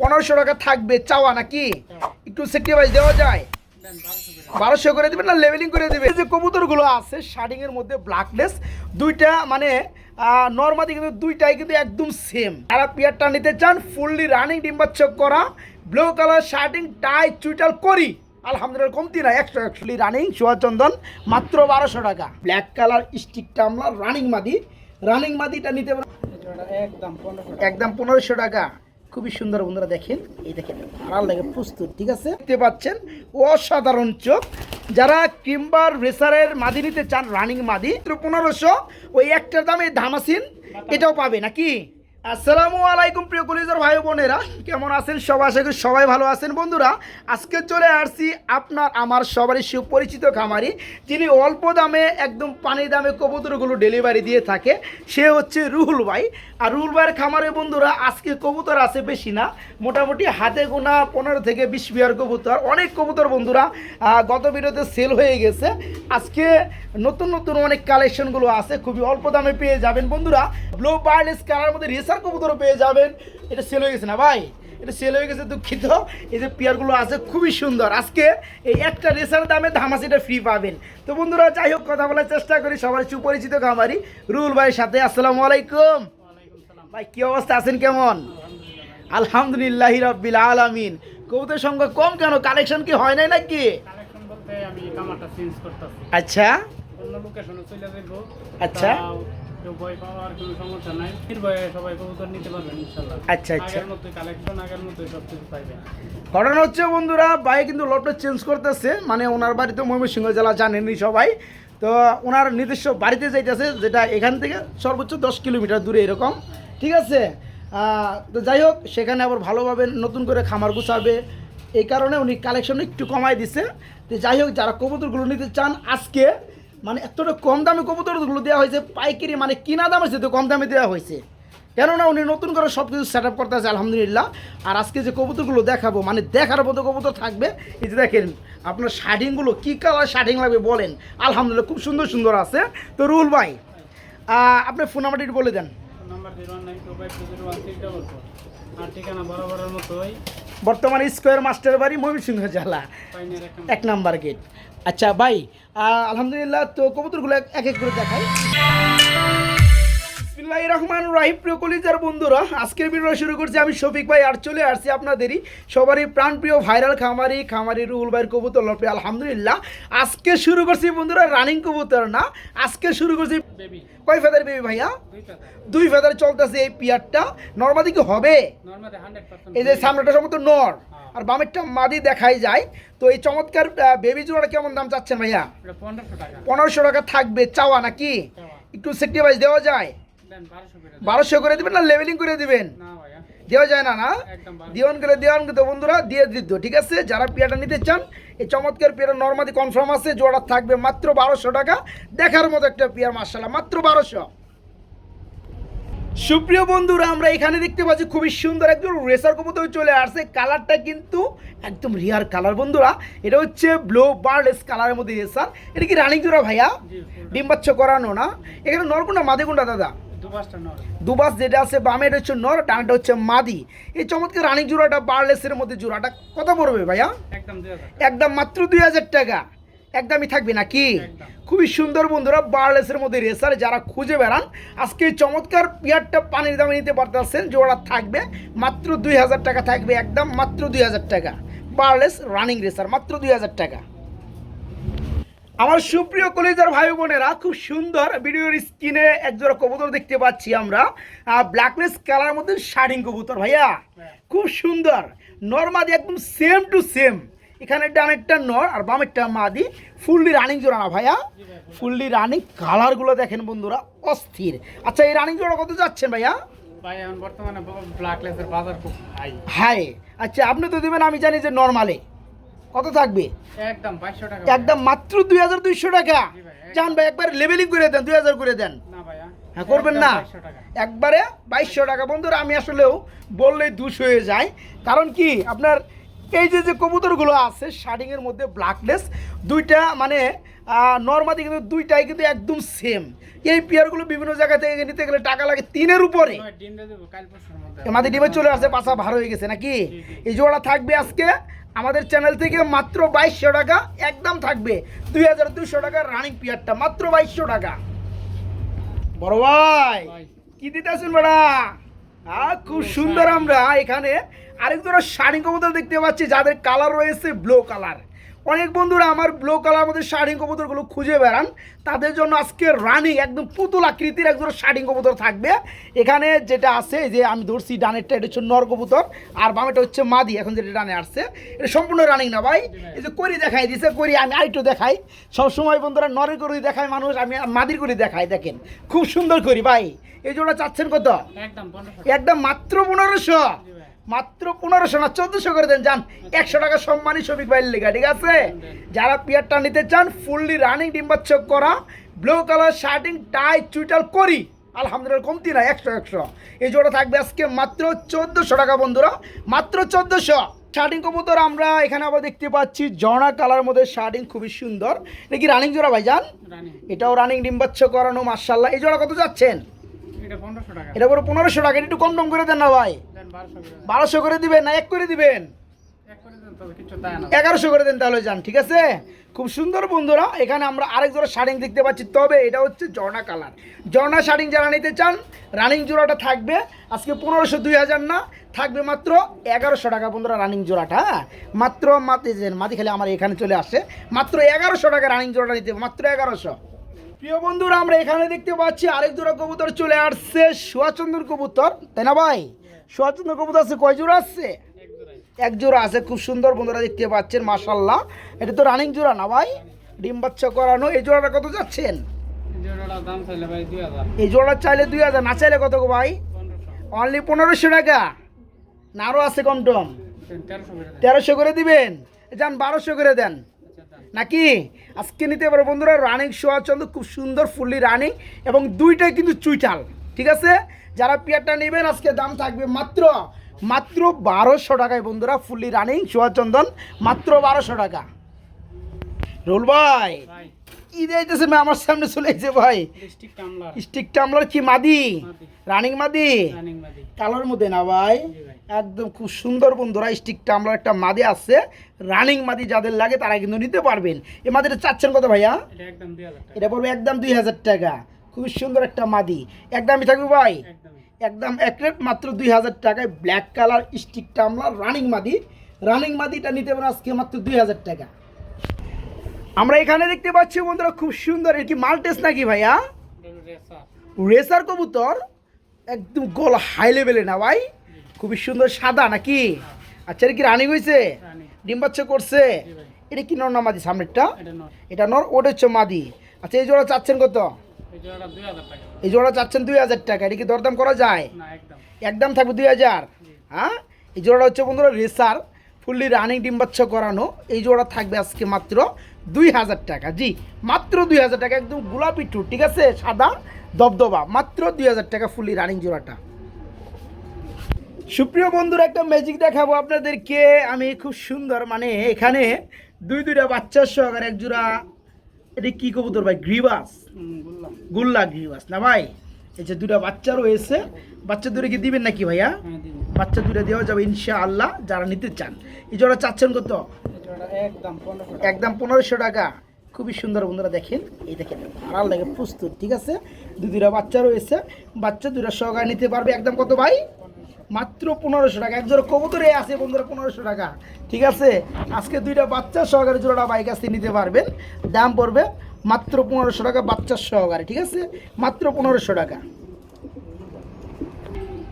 পনেরোশো টাকা। থাকবে চাওয়া নাকি? একটু সেক্রিফাইস দেওয়া যায়? বারোশো করে। দেবেন না লেভেলিং করে এই যে কবুতরগুলো আছে শার্টিং এর মধ্যে ব্ল্যাকলেস দুইটা মানে নর্মালি কিন্তু দুইটাই কিন্তু একদম সেম যারা পিয়ারটা নিতে চান ফুললি রানিং ডিম্বাচ্ছক করা ব্লু কালার শার্টিং টাই চুইটাল করি। আলহামদুলিল্লাহ কমতি না একশো একশো। রানিং চন্দন মাত্র বারোশো টাকা। ব্ল্যাক কালার স্টিকটা আমরা রানিং মাদি। রানিং মাদিটা নিতে একদম একদম পনেরোশো টাকা। খুবই সুন্দর বন্ধুরা দেখেন। এই দেখেন, আড়াল লাগে প্রস্তুত, ঠিক আছে? দেখতে পাচ্ছেন, অসাধারণ চোখ। যারা কিম্বার রেসারের মাদি নিতে চান, রানিং মাদি, পনেরোশো, ওই একটার দামে ধামাসিন, এটাও পাবে নাকি? আসসালামু আলাইকুম প্রিয় কলিজার ভাই বোনেরা। কেমন আছেন? সবাই আশা করি সবাই ভালো আছেন। বন্ধুরা, আজকে চলে আসছি আপনার, আমার সবারই সুপরিচিত খামারি, যিনি অল্প দামে, একদম পানির দামে কবুতরগুলো ডেলিভারি দিয়ে থাকে। সে হচ্ছে রুহুল ভাই। আর রুহুল ভাইয়ের খামারে বন্ধুরা, আজকে কবুতর আছে বেশি না। মোটামুটি হাতে গোনা পনেরো থেকে বিশ বিয়ার কবুতর। অনেক কবুতর বন্ধুরা গত ভিডিওতে সেল হয়ে গেছে। আজকে নতুন নতুন অনেক কালেকশনগুলো আছে। খুবই অল্প দামে পেয়ে যাবেন বন্ধুরা। ব্লু বার্ডলেস কালার মধ্যে রেসার কবুতরও পেয়ে যাবেন। এটা সেল হয়ে গেছে না ভাই? এটা সেল হয়ে গেছে দুঃখিত। এই যে পেয়ারগুলো আছে খুবই সুন্দর। আজকে এই একটা রেসার দামে ধামাসিটা ফ্রি পাবেন। তো বন্ধুরা যাই হোক কথা বলার চেষ্টা করি। সবার সুপরিচিত খামারি রুল ভাইয়ের সাথে। আসসালামু আলাইকুম। ভাই কি অবস্থা? আছেন কেমন? আলহামদুলিল্লাহ রব্বিল আলামিন। কবুতর সংখ্যা কম কেন? কালেকশন কি হয় নাই নাকি? আচ্ছা। আচ্ছা। তাও কেউ ভয় পাওয়ার কোনো সমস্যা নাই। নির্ভয়ে সবাই কবুতর নিতে পারবেন ইনশাল্লাহ। আচ্ছা, আচ্ছা। আগের মতোই কালেকশন আগের মতোই সব কিছু পাইবেন ঘটনা হচ্ছে বন্ধুরা ভাই কিন্তু লটটা চেঞ্জ করতেছে মানে ওনার বাড়িতে ময়মনসিংহ জেলা জানেনই সবাই। তো ওনার নিজস্ব বাড়িতে যাইতেছে যেটা এখান থেকে সর্বোচ্চ দশ কিলোমিটার দূরে এরকম। ঠিক আছে? তো যাই হোক সেখানে আবার ভালোভাবে নতুন করে খামার গুছাবে। এই কারণে উনি কালেকশন একটু কমাই দিছে। তো যাই হোক যারা কবুতরগুলো নিতে চান আজকে মানে এতটা কম দামে কবুতরগুলো দেওয়া হয়েছে পাইকারি মানে কিনা দাম হয়েছে তো কম দামে দেওয়া হয়েছে। কেননা উনি নতুন করে সব কিছু সেট আপ করতে আছে আলহামদুলিল্লাহ। আর আজকে যে কবুতরগুলো দেখাবো মানে দেখার মতো কবুতর থাকবে এই যে দেখেন আপনার শার্টিংগুলো কী কালার শার্টিং লাগবে বলেন। আলহামদুলিল্লাহ খুব সুন্দর সুন্দর আছে। তো রুল ভাই আপনার ফোন নাম্বারটি বলে দেন। বর্তমানে স্কোয়ার মাস্টার বাড়ি ময়ূরসিংহ জেলা। এক নাম্বার। গেট আচ্ছা ভাই আলহামদুলিল্লাহ তো কবুতরগুলো এক এক করে দেখাই। বিসমিল্লাহির রহমান রাহিম। প্রিয় কলিজার বন্ধুরা আজকের ভিডিও শুরু করছি আমি শফিক ভাই আর চলে আসছি আপনাদেরই সবারই প্রাণপ্রিয় ভাইরাল খামারি খামারি রুহুল ভাইয়ের কবুতর লপে আলহামদুলিল্লাহ আজকে শুরু করছি বন্ধুরা রানিং কবুতর না আজকে শুরু করছি কয় ফেদার বেবি ভাইয়া? দুই ফেদার চলতেছে এই পিয়ারটা। নর্মাদি কি হবে? এই যে সামনেটা সম্ভবত নর। আর বামেরটা মাদি দেখাই যায়। তো এই চমৎকার বেবি জোড়াটা কেমন দাম চাচ্ছেন ভাইয়া? পনেরোশো টাকা। থাকবে চাওয়া নাকি? একটু সেক্রিফাইস দেওয়া যায়? বারোশো করে দেবেন না লেভেলিং করে দিবেন? দেওয়া যায় না না? দিওয়ান করে দেওয়ান তো বন্ধুরা দিয়ে দিত ঠিক আছে? যারা পিয়াটা নিতে চান এই চমৎকার পিয়াটা নর্মালি কনফার্ম আছে জোড়া থাকবে মাত্র বারোশো টাকা। দেখার মতো একটা পিয়ার মার্শাল্লাহ মাত্র বারোশো। সুপ্রিয় বন্ধুরা আমরা এখানে দেখতে পাচ্ছি খুবই সুন্দর একজন রেসার কবুতর চলে আসছে। কালারটা কিন্তু একদম রিয়ার কালার বন্ধুরা। এটা হচ্ছে ব্লো বার্ডলেস কালারের মধ্যে রেসার এটা কি রানিং জোড়া ভাইয়া? জি full ডিম বাচ্চা করানো না? এখানে নরকুন্ডা মাদে কোনটা দাদা। দুবাস যেটা আছে বামে এটা হচ্ছে নর ডানটা হচ্ছে মাদি। এই চমৎকার রানিং জোড়াটা বার্লেসের মধ্যে জোড়াটা কত পড়বে ভাইয়া? একদম মাত্র দুই হাজার টাকা। একদমই থাকবে নাকি। খুবই সুন্দর বন্ধুরা বার্লেসের মধ্যে রেসার যারা খুঁজে বেড়ান আজকে চমৎকার পিয়ারটা পানির দামে নিতে পারতেছেন জোড়া থাকবে মাত্র দুই হাজার টাকা থাকবে একদম মাত্র দুই হাজার টাকা। বার্লেস রানিং রেসার মাত্র দুই হাজার টাকা। আমার সুপ্রিয় কলেজার ভাই বোনেরা খুব সুন্দর ভিডিওর স্ক্রিনে একজোড়া কবুতর দেখতে পাচ্ছি আমরা। ব্ল্যাকলেস কালার মধ্যে শাড়িং কবুতর ভাইয়া। খুব সুন্দর। নর্মাদি একদম সেম টু সেম এখানে ডানেরটা নর আর বামেরটা মাদি। ফুললি রানিং জোড়া না ভাইয়া। ফুললি রানিং কালারগুলো দেখেন বন্ধুরা অস্থির। আচ্ছা এই রানিং জোড়া কত যাচ্ছেন ভাইয়া? ভাই এখন বর্তমানে ব্ল্যাক বাজার খুব হাই হাই আচ্ছা আপনি তো দেবেন আমি জানি যে নর্মালে কত থাকবে? একদম বাইশশো টাকা একদম মাত্র দুই হাজার দুইশো টাকা। যান ভাই, একবার লেভেলিং করে দেন দুই হাজার করে দেন। হ্যাঁ করবেন না। একবারে বাইশশো টাকা। বন্ধুরা আমি আসলেও বললেই দুশ হয়ে যায়। কারণ কি আপনার এই যে যে কবুতরগুলো আছে শার্টিংয়ের মধ্যে ব্ল্যাকলেস দুইটা মানে নর্মাদি কিন্তু দুইটাই কিন্তু একদম সেম এই পেয়ারগুলো বিভিন্ন জায়গা থেকে নিতে গেলে টাকা লাগে তিনের উপরে। মাদি ডিমে চলে আসে পাশা ভালো হয়ে গেছে নাকি? এই জোড়া থাকবে আজকে আমাদের চ্যানেল থেকে মাত্র বাইশশো টাকা একদম থাকবে। দুই হাজার দুইশো টাকা রানিং পিয়ারটা মাত্র বাইশশো টাকা। বড় ভাই কি দিতে আসুন বেড়া? আহ খুব সুন্দর আমরা এখানে আরেক ধরনের শাড়ি কবুতর দেখতে পাচ্ছি যাদের কালার রয়েছে ব্লু কালার অনেক বন্ধুরা আমার ব্লু কালার মধ্যে শাড়ি কবুতরগুলো খুঁজে বেড়ান। তাদের জন্য আজকে রানিং একদম পুতুল আকৃতির এক ধরনের শাড়ি কবুতর থাকবে। এখানে যেটা আছে যে আমি ধরছি ডানেরটা এটা হচ্ছে নর কবুতর আর বামেটা হচ্ছে মাদি এখন যেটা ডানে আসছে। এটা সম্পূর্ণ রানিং না ভাই? এই যে করি দেখাই দিছে করি আমি আরেকটু দেখাই। সবসময় বন্ধুরা নরের করি দেখায় মানুষ আমি মাদির করি দেখাই দেখেন। খুব সুন্দর করি ভাই। এই জোড়া চাচ্ছেন কত? একদম মাত্র পনেরোশো। মাত্র পনেরোশো না চোদ্দশো করে দেন যান। একশো টাকা সম্মানী শফিক ভাইয়ের লেখা ঠিক আছে? যারা পিয়ারটা নিতে চান ফুললি রানিং ডিম্বাচ্ছক করা ব্লু কালার শার্টিং টাই চুইটাল করি। আলহামদুলিল্লাহ কমতি না একশো একশো। এই জোড়া থাকবে আজকে মাত্র চোদ্দোশো টাকা বন্ধুরা। মাত্র চোদ্দোশো। শার্টিং কবুতর আমরা এখানে আবার দেখতে পাচ্ছি জর্না কালার মধ্যে শার্টিং খুবই সুন্দর। এটা কি রানিং জোড়া ভাইজান? রানি এটাও রানিং ডিম্বাচ্ছ করানো মার্শাল্লাহ এই জোড়া কত যাচ্ছেন? এটা টাকা। পনেরোশো টাকা একটু কম টম করে দেন না ভাই। বারোশো করে করে দিবেন না এক করে দিবেন। করে এগারোশো করে দেন তাহলে যান ঠিক আছে? খুব সুন্দর বন্ধুরা এখানে আমরা আরেক জোড়া শাড়িং দেখতে পাচ্ছি তবে এটা হচ্ছে জর্না কালার। জর্না শাড়িং যারা নিতে চান রানিং জোড়াটা থাকবে আজকে পনেরোশো দুই হাজার না থাকবে মাত্র এগারোশো টাকা বন্ধুরা রানিং জোড়াটা হ্যাঁ? মাত্র মাতি মাতি খালি আমার এখানে চলে আসে। মাত্র এগারোশো টাকা রানিং জোড়াটা নিতে হবে, মাত্র এগারোশো। প্রিয় বন্ধুরা আমরা এখানে দেখতে পাচ্ছি আরেক জোড়া কবুতর চলে আসছে সুয়াচন্দর কবুতর তাই না ভাই? সুয়াচন্দর কবুতর আছে কয় জোড়া আসছে এক জোড়া আছে খুব সুন্দর বন্ধুরা দেখতে পাচ্ছেন মাশাল্লাহ এটা তো রানিং জোড়া না ভাই? ডিম বাচ্চা করানো এই জোড়াটা কত যাচ্ছেন? এই জোড়াটার দাম চাইলে দুই হাজার। জোড়া চাইলে দুই হাজার না চাইলে কত গো ভাই? অনলি পনেরোশো টাকা। না আরও আছে কম টম। তেরোশো করে দিবেন? যান বারোশো করে আচ্ছা দেন। নাকি? আজকে নিতে পারো বন্ধুরা রানিং সোয়াচন্দ খুব সুন্দর ফুললি রানিং এবং দুইটাই কিন্তু চুইটাল ঠিক আছে? যারা পিয়ারটা নেবেন আজকে দাম থাকবে মাত্র মাত্র বারোশো টাকায় বন্ধুরা ফুললি রানিং সোয়াচন্দন মাত্র বারোশো টাকা। রোল ভাই কি দিয়েছে আমার সামনে চলে এসেছে ভাই? স্টিক টামলার। কি মাদি? মাদি। রানিং মাদি? রানিং মাদি। কালোর মধ্যে না ভাই? একদম খুব সুন্দর বন্ধুরা স্টিকটা টামলার একটা মাদি আছে রানিং মাদি যাদের লাগে তারা কিন্তু নিতে পারবেন। এই মাদিটা চাচ্ছেন কত ভাইয়া? এটা পড়বে একদম দুই হাজার টাকা। খুব সুন্দর একটা মাদি। একদমই থাকবে ভাই? একদম এক রেট মাত্র দুই হাজার টাকায় ব্ল্যাক কালার স্টিকটা আমরা রানিং মাদি। রানিং মাদিটা নিতে পারেন আজকে মাত্র দুই হাজার টাকা। আমরা এখানে দেখতে পাচ্ছি বন্ধুরা খুব সুন্দর। এর কি মাল্টেস নাকি ভাইয়া? রেসার। কবুতর? একদম গোল হাই লেভেলে না ভাই? খুবই সুন্দর সাদা নাকি? আচ্ছা এটা কি রানিং হয়েছে ডিম বাচ্চা করছে? এটা কি নর না মাদি সামনেরটা? এটা নর। ওটা হচ্ছে মাদি। আচ্ছা এই জোড়া চাচ্ছেন কত? এই জোড়া চাচ্ছেন দুই হাজার টাকা। এটা কি দরদাম করা যায়? একদম। একদম থাকবে দুই হাজার? হ্যাঁ? এই জোড়াটা হচ্ছে বন্ধুরা রেসার ফুললি রানিং ডিম বাচ্চা করানো। এই জোড়া থাকবে আজকে মাত্র দুই হাজার টাকা। জি মাত্র দুই হাজার টাকা। একদম গোলাপি টু ঠিক আছে? সাদা দবদবা। মাত্র দুই হাজার টাকা ফুললি রানিং জোড়াটা। সুপ্রিয় বন্ধুরা একটা ম্যাজিক দেখাবো আপনাদেরকে। আমি খুব সুন্দর মানে এখানে দুই দুইটা বাচ্চার সহকারে এক জোড়া এটা কি কবুতর ভাই? গ্রিবাস গুল্লা। গ্রিবাস না ভাই এই যে দুটা বাচ্চা রয়েছে বাচ্চা দুটো কি দিবেন নাকি ভাইয়া? হ্যাঁ বাচ্চা দুটো দেওয়া যাবে ইনশা আল্লাহ যারা নিতে চান। এই জোড়া চাচ্ছেন কত? একদম পনেরোশো টাকা। একদম পনেরোশো টাকা। খুবই সুন্দর বন্ধুরা দেখেন। এই দেখেন আড়াল লাগে প্রস্তুত ঠিক আছে? দু দুটা বাচ্চা রয়েছে বাচ্চা দুটা সহকারে নিতে পারবে। একদম কত ভাই? মাত্র পনেরোশো টাকা। এক জোড়া কবুতরে আছে বন্ধুরা পনেরোশো টাকা। ঠিক আছে? আজকে দুইটা বাচ্চা সহকারে জোড়াটা বাইক আসতে নিতে পারবেন। দাম পড়বে মাত্র পনেরোশো টাকা বাচ্চার সহকারে ঠিক আছে? মাত্র পনেরোশো টাকা।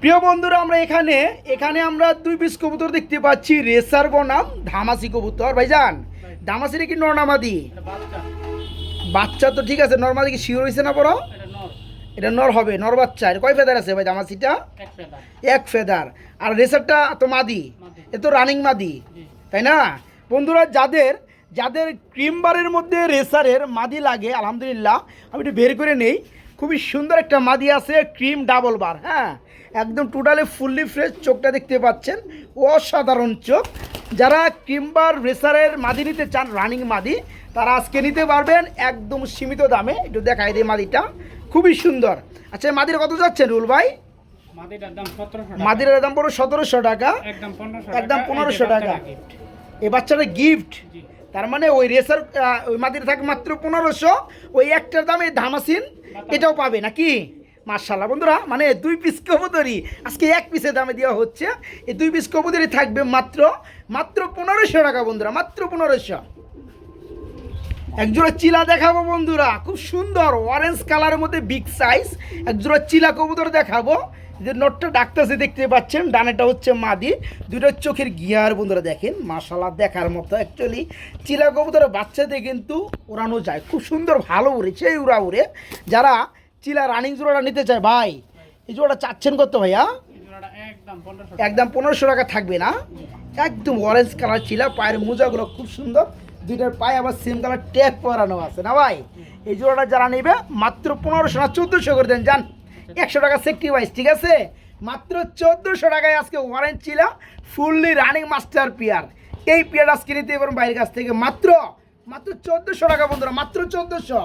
প্রিয় বন্ধুরা আমরা এখানে এখানে আমরা দুই পিস কবুতর দেখতে পাচ্ছি। রেসার বনাম ধামাসি কবুতর। ভাইজান ধামাসির কি নর্নামাদি? বাচ্চা। বাচ্চা তো ঠিক আছে নর্মাদি কি শিওর হয়েছে না বড়? এটা নর হবে নর বাচ্চা এটা কয় ফেদার আছে ভাই ধামাসিটা এক এক ফেদার। আর রেসারটা তো মাদি এ তো রানিং মাদি তাই না? বন্ধুরা যাদের যাদের ক্রিমবারের মধ্যে রেসারের মাদি লাগে আলহামদুলিল্লাহ আমি একটু বের করে নেই। খুবই সুন্দর একটা মাদি আছে ক্রিম ডাবল বার হ্যাঁ? একদম টোটালি ফুললি ফ্রেশ চোখটা দেখতে পাচ্ছেন। অসাধারণ চোখ। যারা ক্রিমবার রেসারের মাদি নিতে চান রানিং মাদি তারা আজকে নিতে পারবেন একদম সীমিত দামে। একটু দেখাই দিই মাদিটা। খুবই সুন্দর। আচ্ছা মাদির কত যাচ্ছেন রুল ভাই? মাদিটার দাম পড়ো সতেরোশো টাকা। একদম পনেরোশো টাকা, 1500 এই যে টাকা। বাচ্চারা gift। এই বাচ্চাটা গিফট তার মানে ওই রেসার ওই মাদির থাকে মাত্র পনেরোশো। ওই একটার দামে ধামাসিন এটাও পাবে নাকি? মার্শাল্লাহ বন্ধুরা মানে দুই পিস কবুতরি আজকে এক পিসের দামে দেওয়া হচ্ছে। এই দুই পিস কবুতরি থাকবে মাত্র মাত্র পনেরোশো টাকা বন্ধুরা মাত্র পনেরোশো। একজোড়া চিলা দেখাবো বন্ধুরা, খুব সুন্দর অরেঞ্জ কালারের মধ্যে বিগ সাইজ একজোড়া চিলা কবুতর দেখাবো। যে নোটটা ডাকতেছে, দেখতে পাচ্ছেন ডানেটা হচ্ছে মাদি দুটো চোখের গিয়ার বন্ধুরা দেখেন মাশাল্লাহ দেখার মতো। অ্যাকচুয়ালি চিলা কবুতরের বাচ্চাদের কিন্তু ওড়ানো যায়, খুব সুন্দর, ভালো উড়ে, সেই উড়া উড়ে। যারা চিলা রানিং জোড়াটা নিতে চায়, ভাই, এই জোড়াটা চাচ্ছেন কত ভাইয়া? একদম পনেরোশো টাকা থাকবে না। একদম অরেঞ্জ কালার চিলা, পায়ের মোজাগুলো খুব সুন্দর। দুইটার পায়ে আবার সেম কালার ট্যাগ পরানো আছে। না ভাই? এই জোড়াটা যারা নেবে, মাত্র পনেরোশো না চোদ্দোশো করে দেন, যান। একশো টাকা সেফটি ওয়াইজ ঠিক আছে? মাত্র চোদ্দোশো টাকায় আজকে ওয়ারেন্ট ছিল ফুললি রানিং মাস্টার পিয়ার এই পিয়ার আজকে নিতে পারেন বাইরের কাছ থেকে। মাত্র মাত্র চোদ্দোশো টাকা বন্ধুরা, মাত্র চোদ্দোশো।